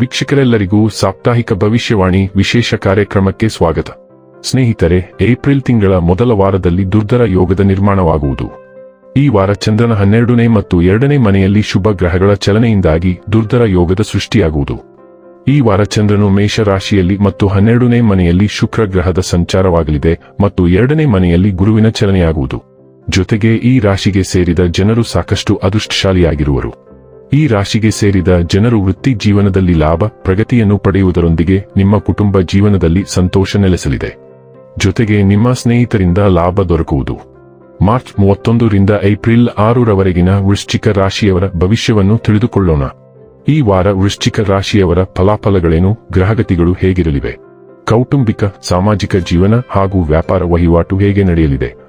ವೀಕ್ಷಕರೆಲ್ಲರಿಗೂ ಸಾಪ್ತಾಹಿಕ ಭವಿಷ್ಯವಾಣಿ ವಿಶೇಷ ಕಾರ್ಯಕ್ರಮಕ್ಕೆ ಸ್ವಾಗತ. ಸ್ನೇಹಿತರೆ, ಏಪ್ರಿಲ್ ತಿಂಗಳ ಮೊದಲ ವಾರದಲ್ಲಿ ದುರ್ಧರ ಯೋಗದ ನಿರ್ಮಾಣವಾಗುವುದು. ಈ ವಾರ ಚಂದ್ರನ ಹನ್ನೆರಡನೇ ಮತ್ತು ಎರಡನೇ ಮನೆಯಲ್ಲಿ ಶುಭ ಗ್ರಹಗಳ ಚಲನೆಯಿಂದಾಗಿ ದುರ್ಧರ ಯೋಗದ ಸೃಷ್ಟಿಯಾಗುವುದು. ಈ ವಾರ ಚಂದ್ರನು ಮೇಷ ರಾಶಿಯಲ್ಲಿ ಮತ್ತು ಹನ್ನೆರಡನೇ ಮನೆಯಲ್ಲಿ ಶುಕ್ರ ಗ್ರಹದ ಸಂಚಾರವಾಗಲಿದೆ ಮತ್ತು ಎರಡನೇ ಮನೆಯಲ್ಲಿ ಗುರುವಿನ ಚಲನೆಯಾಗುವುದು. ಜೊತೆಗೆ ಈ ರಾಶಿಗೆ ಸೇರಿದ ಜನರು ಸಾಕಷ್ಟು ಅದೃಷ್ಟಶಾಲಿಯಾಗಿರುವರು. ಈ ರಾಶಿಗೆ ಸೇರಿದ ಜನರು ವೃತ್ತಿ ಜೀವನದಲ್ಲಿ ಲಾಭ, ಪ್ರಗತಿಯನ್ನು ಪಡೆಯುವುದರೊಂದಿಗೆ ನಿಮ್ಮ ಕುಟುಂಬ ಜೀವನದಲ್ಲಿ ಸಂತೋಷ ನೆಲೆಸಲಿದೆ. ಜೊತೆಗೆ ನಿಮ್ಮ ಸ್ನೇಹಿತರಿಂದ ಲಾಭ ದೊರಕುವುದು. ಮಾರ್ಚ್ ಮೂವತ್ತೊಂದರಿಂದ ಏಪ್ರಿಲ್ ಆರರವರೆಗಿನ ವೃಶ್ಚಿಕ ರಾಶಿಯವರ ಭವಿಷ್ಯವನ್ನು ತಿಳಿದುಕೊಳ್ಳೋಣ. ಈ ವಾರ ವೃಶ್ಚಿಕ ರಾಶಿಯವರ ಫಲಾಫಲಗಳೇನು, ಗ್ರಹಗತಿಗಳು ಹೇಗಿರಲಿವೆ? ಕೌಟುಂಬಿಕ, ಸಾಮಾಜಿಕ ಜೀವನ ಹಾಗೂ ವ್ಯಾಪಾರ ವಹಿವಾಟು ಹೇಗೆ ನಡೆಯಲಿದೆ?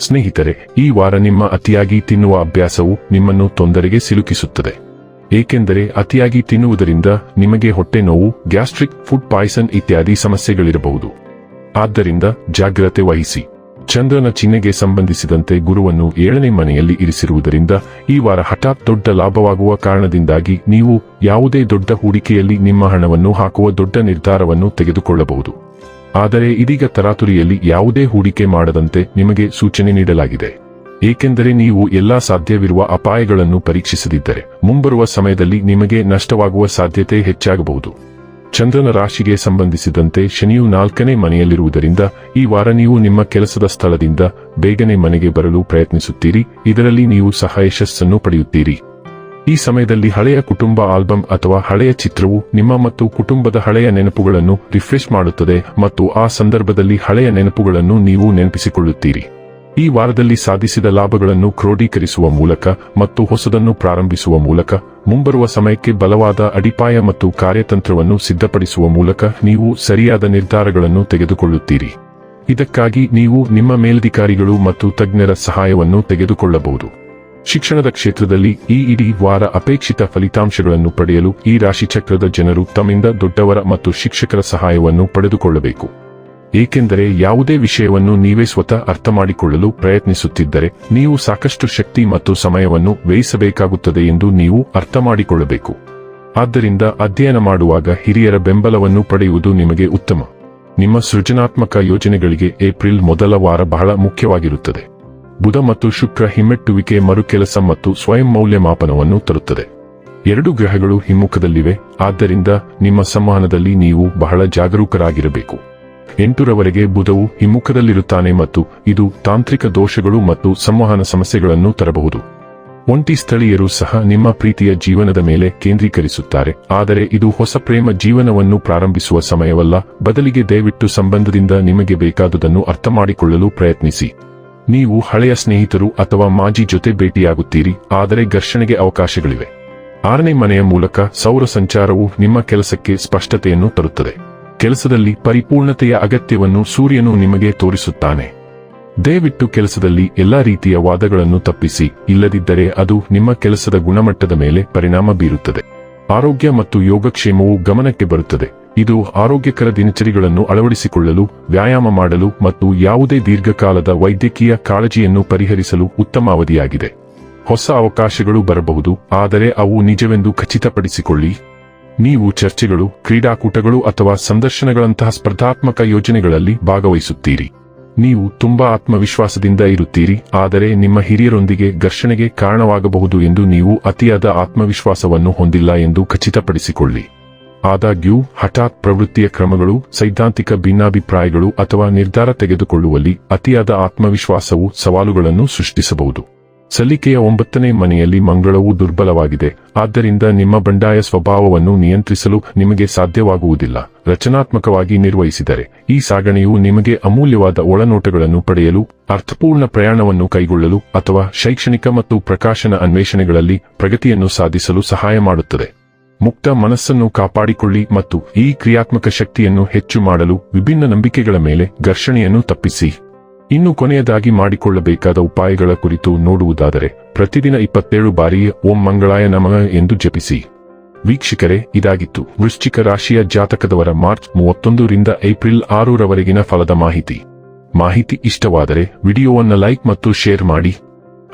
ಸ್ನೇಹಿತರೆ, ಈ ವಾರ ನಿಮ್ಮ ಅತಿಯಾಗಿ ತಿನ್ನುವ ಅಭ್ಯಾಸವು ನಿಮ್ಮನ್ನು ತೊಂದರೆಗೆ ಸಿಲುಕಿಸುತ್ತದೆ. ಏಕೆಂದರೆ ಅತಿಯಾಗಿ ತಿನ್ನುವುದರಿಂದ ನಿಮಗೆ ಹೊಟ್ಟೆ ನೋವು, ಗ್ಯಾಸ್ಟ್ರಿಕ್ ಫುಡ್ ಪಾಯ್ಸನ್ ಇತ್ಯಾದಿ ಸಮಸ್ಯೆಗಳಿರಬಹುದು. ಆದ್ದರಿಂದ ಜಾಗ್ರತೆ ವಹಿಸಿ. ಚಂದ್ರನ ಚಿಹ್ನೆಗೆ ಸಂಬಂಧಿಸಿದಂತೆ ಗುರುವನ್ನು ಏಳನೇ ಮನೆಯಲ್ಲಿ ಇರಿಸಿರುವುದರಿಂದ ಈ ವಾರ ಹಠಾತ್ ದೊಡ್ಡ ಲಾಭವಾಗುವ ಕಾರಣದಿಂದಾಗಿ ನೀವು ಯಾವುದೇ ದೊಡ್ಡ ಹೂಡಿಕೆಯಲ್ಲಿ ನಿಮ್ಮ ಹಣವನ್ನು ಹಾಕುವ ದೊಡ್ಡ ನಿರ್ಧಾರವನ್ನು ತೆಗೆದುಕೊಳ್ಳಬಹುದು. ಆದರೆ ಇದೀಗ ತರಾತುರಿಯಲ್ಲಿ ಯಾವುದೇ ಹೂಡಿಕೆ ಮಾಡದಂತೆ ನಿಮಗೆ ಸೂಚನೆ ನೀಡಲಾಗಿದೆ. ಏಕೆಂದರೆ ನೀವು ಎಲ್ಲಾ ಸಾಧ್ಯವಿರುವ ಅಪಾಯಗಳನ್ನು ಪರೀಕ್ಷಿಸದಿದ್ದರೆ, ಮುಂಬರುವ ಸಮಯದಲ್ಲಿ ನಿಮಗೆ ನಷ್ಟವಾಗುವ ಸಾಧ್ಯತೆ ಹೆಚ್ಚಾಗಬಹುದು. ಚಂದ್ರನ ರಾಶಿಗೆ ಸಂಬಂಧಿಸಿದಂತೆ ಶನಿಯು ನಾಲ್ಕನೇ ಮನೆಯಲ್ಲಿರುವುದರಿಂದ, ಈ ವಾರ ನೀವು ನಿಮ್ಮ ಕೆಲಸದ ಸ್ಥಳದಿಂದ ಬೇಗನೆ ಮನೆಗೆ ಬರಲು ಪ್ರಯತ್ನಿಸುತ್ತೀರಿ, ಇದರಲ್ಲಿ ನೀವು ಸಹ ಯಶಸ್ಸನ್ನು ಪಡೆಯುತ್ತೀರಿ. ಈ ಸಮಯದಲ್ಲಿ ಹಳೆಯ ಕುಟುಂಬ ಆಲ್ಬಮ್ ಅಥವಾ ಹಳೆಯ ಚಿತ್ರವು ನಿಮ್ಮ ಮತ್ತು ಕುಟುಂಬದ ಹಳೆಯ ನೆನಪುಗಳನ್ನು ರಿಫ್ರೆಶ್ ಮಾಡುತ್ತದೆ ಮತ್ತು ಆ ಸಂದರ್ಭದಲ್ಲಿ ಹಳೆಯ ನೆನಪುಗಳನ್ನು ನೀವು ನೆನಪಿಸಿಕೊಳ್ಳುತ್ತೀರಿ. ಈ ವಾರದಲ್ಲಿ ಸಾಧಿಸಿದ ಲಾಭಗಳನ್ನು ಕ್ರೋಢೀಕರಿಸುವ ಮೂಲಕ ಮತ್ತು ಹೊಸದನ್ನು ಪ್ರಾರಂಭಿಸುವ ಮೂಲಕ, ಮುಂಬರುವ ಸಮಯಕ್ಕೆ ಬಲವಾದ ಅಡಿಪಾಯ ಮತ್ತು ಕಾರ್ಯತಂತ್ರವನ್ನು ಸಿದ್ಧಪಡಿಸುವ ಮೂಲಕ ನೀವು ಸರಿಯಾದ ನಿರ್ಧಾರಗಳನ್ನು ತೆಗೆದುಕೊಳ್ಳುತ್ತೀರಿ. ಇದಕ್ಕಾಗಿ ನೀವು ನಿಮ್ಮ ಮೇಲಧಿಕಾರಿಗಳು ಮತ್ತು ತಜ್ಞರ ಸಹಾಯವನ್ನು ತೆಗೆದುಕೊಳ್ಳಬಹುದು. ಶಿಕ್ಷಣದ ಕ್ಷೇತ್ರದಲ್ಲಿ ಈ ಇಡೀ ವಾರ ಅಪೇಕ್ಷಿತ ಫಲಿತಾಂಶಗಳನ್ನು ಪಡೆಯಲು ಈ ರಾಶಿಚಕ್ರದ ಜನರು ತಮ್ಮಿಂದ ದೊಡ್ಡವರ ಮತ್ತು ಶಿಕ್ಷಕರ ಸಹಾಯವನ್ನು ಪಡೆದುಕೊಳ್ಳಬೇಕು. ಏಕೆಂದರೆ ಯಾವುದೇ ವಿಷಯವನ್ನು ನೀವೇ ಸ್ವತಃ ಅರ್ಥ ಮಾಡಿಕೊಳ್ಳಲು ಪ್ರಯತ್ನಿಸುತ್ತಿದ್ದರೆ ನೀವು ಸಾಕಷ್ಟು ಶಕ್ತಿ ಮತ್ತು ಸಮಯವನ್ನು ವ್ಯಯಿಸಬೇಕಾಗುತ್ತದೆ ಎಂದು ನೀವು ಅರ್ಥ ಮಾಡಿಕೊಳ್ಳಬೇಕು ಆದ್ದರಿಂದ ಅಧ್ಯಯನ ಮಾಡುವಾಗ ಹಿರಿಯರ ಬೆಂಬಲವನ್ನು ಪಡೆಯುವುದು ನಿಮಗೆ ಉತ್ತಮ. ನಿಮ್ಮ ಸೃಜನಾತ್ಮಕ ಯೋಜನೆಗಳಿಗೆ ಏಪ್ರಿಲ್ ಮೊದಲ ವಾರ ಬಹಳ ಮುಖ್ಯವಾಗಿರುತ್ತದೆ. ಬುಧ ಮತ್ತು ಶುಕ್ರ ಹಿಮ್ಮೆಟ್ಟುವಿಕೆ ಮರುಕೆಲಸ ಮತ್ತು ಸ್ವಯಂ ಮೌಲ್ಯಮಾಪನವನ್ನು ತರುತ್ತದೆ. ಎರಡು ಗ್ರಹಗಳು ಹಿಮ್ಮುಖದಲ್ಲಿವೆ, ಆದ್ದರಿಂದ ನಿಮ್ಮ ಸಂವಹನದಲ್ಲಿ ನೀವು ಬಹಳ ಜಾಗರೂಕರಾಗಿರಬೇಕು. ಎಂಟರವರೆಗೆ ಬುಧವು ಹಿಮ್ಮುಖದಲ್ಲಿರುತ್ತಾನೆ ಮತ್ತು ಇದು ತಾಂತ್ರಿಕ ದೋಷಗಳು ಮತ್ತು ಸಂವಹನ ಸಮಸ್ಯೆಗಳನ್ನು ತರಬಹುದು. ಒಂಟಿ ಸ್ಥಳೀಯರು ಸಹ ನಿಮ್ಮ ಪ್ರೀತಿಯ ಜೀವನದ ಮೇಲೆ ಕೇಂದ್ರೀಕರಿಸುತ್ತಾರೆ, ಆದರೆ ಇದು ಹೊಸ ಪ್ರೇಮ ಜೀವನವನ್ನು ಪ್ರಾರಂಭಿಸುವ ಸಮಯವಲ್ಲ, ಬದಲಿಗೆ ದಯವಿಟ್ಟು ಸಂಬಂಧದಿಂದ ನಿಮಗೆ ಬೇಕಾದುದನ್ನು ಅರ್ಥಮಾಡಿಕೊಳ್ಳಲು ಪ್ರಯತ್ನಿಸಿ. ನೀವು ಹಳೆಯ ಸ್ನೇಹಿತರು ಅಥವಾ ಮಾಜಿ ಜೊತೆ ಭೇಟಿಯಾಗುತ್ತೀರಿ, ಆದರೆ ಘರ್ಷಣೆಗೆ ಅವಕಾಶಗಳಿವೆ. ಆರನೇ ಮನೆಯ ಮೂಲಕ ಸೌರ ಸಂಚಾರವು ನಿಮ್ಮ ಕೆಲಸಕ್ಕೆ ಸ್ಪಷ್ಟತೆಯನ್ನು ತರುತ್ತದೆ. ಕೆಲಸದಲ್ಲಿ ಪರಿಪೂರ್ಣತೆಯ ಅಗತ್ಯವನ್ನು ಸೂರ್ಯನು ನಿಮಗೆ ತೋರಿಸುತ್ತಾನೆ. ದಯವಿಟ್ಟು ಕೆಲಸದಲ್ಲಿ ಎಲ್ಲಾ ರೀತಿಯ ವಾದಗಳನ್ನು ತಪ್ಪಿಸಿ, ಇಲ್ಲದಿದ್ದರೆ ಅದು ನಿಮ್ಮ ಕೆಲಸದ ಗುಣಮಟ್ಟದ ಮೇಲೆ ಪರಿಣಾಮ ಬೀರುತ್ತದೆ. ಆರೋಗ್ಯ ಮತ್ತು ಯೋಗಕ್ಷೇಮವು ಗಮನಕ್ಕೆ ಬರುತ್ತದೆ. ಇದು ಆರೋಗ್ಯಕರ ದಿನಚರಿಗಳನ್ನು ಅಳವಡಿಸಿಕೊಳ್ಳಲು, ವ್ಯಾಯಾಮ ಮಾಡಲು ಮತ್ತು ಯಾವುದೇ ದೀರ್ಘಕಾಲದ ವೈದ್ಯಕೀಯ ಕಾಳಜಿಯನ್ನು ಪರಿಹರಿಸಲು ಉತ್ತಮ ಅವಧಿಯಾಗಿದೆ ಹೊಸ ಅವಕಾಶಗಳು ಬರಬಹುದು, ಆದರೆ ಅವು ನಿಜವೆಂದು ಖಚಿತಪಡಿಸಿಕೊಳ್ಳಿ. ನೀವು ಚರ್ಚೆಗಳು, ಕ್ರೀಡಾಕೂಟಗಳು ಅಥವಾ ಸಂದರ್ಶನಗಳಂತಹ ಸ್ಪರ್ಧಾತ್ಮಕ ಯೋಜನೆಗಳಲ್ಲಿ ಭಾಗವಹಿಸುತ್ತೀರಿ. ನೀವು ತುಂಬಾ ಆತ್ಮವಿಶ್ವಾಸದಿಂದ ಇರುತ್ತೀರಿ, ಆದರೆ ನಿಮ್ಮ ಹಿರಿಯರೊಂದಿಗೆ ಘರ್ಷಣೆಗೆ ಕಾರಣವಾಗಬಹುದು ಎಂದು ನೀವು ಅತಿಯಾದ ಆತ್ಮವಿಶ್ವಾಸವನ್ನು ಹೊಂದಿಲ್ಲ ಎಂದು ಖಚಿತಪಡಿಸಿಕೊಳ್ಳಿ. ಆದಾಗ್ಯೂ, ಹಠಾತ್ ಪ್ರವೃತ್ತಿಯ ಕ್ರಮಗಳು, ಸೈದ್ಧಾಂತಿಕ ಭಿನ್ನಾಭಿಪ್ರಾಯಗಳು ಅಥವಾ ನಿರ್ಧಾರ ತೆಗೆದುಕೊಳ್ಳುವಲ್ಲಿ ಅತಿಯಾದ ಆತ್ಮವಿಶ್ವಾಸವು ಸವಾಲುಗಳನ್ನು ಸೃಷ್ಟಿಸಬಹುದು. ಸಲ್ಲಿಕೆಯ ಒಂಬತ್ತನೇ ಮನೆಯಲ್ಲಿ ಮಂಗಳವು ದುರ್ಬಲವಾಗಿದೆ. ಆದ್ದರಿಂದ ನಿಮ್ಮ ಬಂಡಾಯ ಸ್ವಭಾವವನ್ನು ನಿಯಂತ್ರಿಸಲು ನಿಮಗೆ ಸಾಧ್ಯವಾಗುವುದಿಲ್ಲ. ರಚನಾತ್ಮಕವಾಗಿ ನಿರ್ವಹಿಸಿದರೆ, ಈ ಸಾಗಣೆಯು ನಿಮಗೆ ಅಮೂಲ್ಯವಾದ ಒಳನೋಟಗಳನ್ನು ಪಡೆಯಲು, ಅರ್ಥಪೂರ್ಣ ಪ್ರಯಾಣವನ್ನು ಕೈಗೊಳ್ಳಲು ಅಥವಾ ಶೈಕ್ಷಣಿಕ ಮತ್ತು ಪ್ರಕಾಶನ ಅನ್ವೇಷಣೆಗಳಲ್ಲಿ ಪ್ರಗತಿಯನ್ನು ಸಾಧಿಸಲು ಸಹಾಯ ಮಾಡುತ್ತದೆ. ಮುಕ್ತ ಮನಸ್ಸನ್ನು ಕಾಪಾಡಿಕೊಳ್ಳಿ ಮತ್ತು ಈ ಕ್ರಿಯಾತ್ಮಕ ಶಕ್ತಿಯನ್ನು ಹೆಚ್ಚು ಮಾಡಲು ವಿಭಿನ್ನ ನಂಬಿಕೆಗಳ ಮೇಲೆ ಘರ್ಷಣೆಯನ್ನು ತಪ್ಪಿಸಿ. ಇನ್ನು ಕೊನೆಯದಾಗಿ ಮಾಡಿಕೊಳ್ಳಬೇಕಾದ ಉಪಾಯಗಳ ಕುರಿತು ನೋಡುವುದಾದರೆ, ಪ್ರತಿದಿನ ಇಪ್ಪತ್ತೇಳು ಬಾರಿ ಓಂ ಮಂಗಳಾಯ ನಮಃ ಎಂದು ಜಪಿಸಿ. ವೀಕ್ಷಕರೇ, ಇದಾಗಿತ್ತು ವೃಶ್ಚಿಕ ರಾಶಿಯ ಜಾತಕದವರ ಮಾರ್ಚ್ ಮೂವತ್ತೊಂದರಿಂದ ಏಪ್ರಿಲ್ ಆರರವರೆಗಿನ ಫಲದ ಮಾಹಿತಿ. ಮಾಹಿತಿ ಇಷ್ಟವಾದರೆ ವಿಡಿಯೋವನ್ನು ಲೈಕ್ ಮತ್ತು ಶೇರ್ ಮಾಡಿ.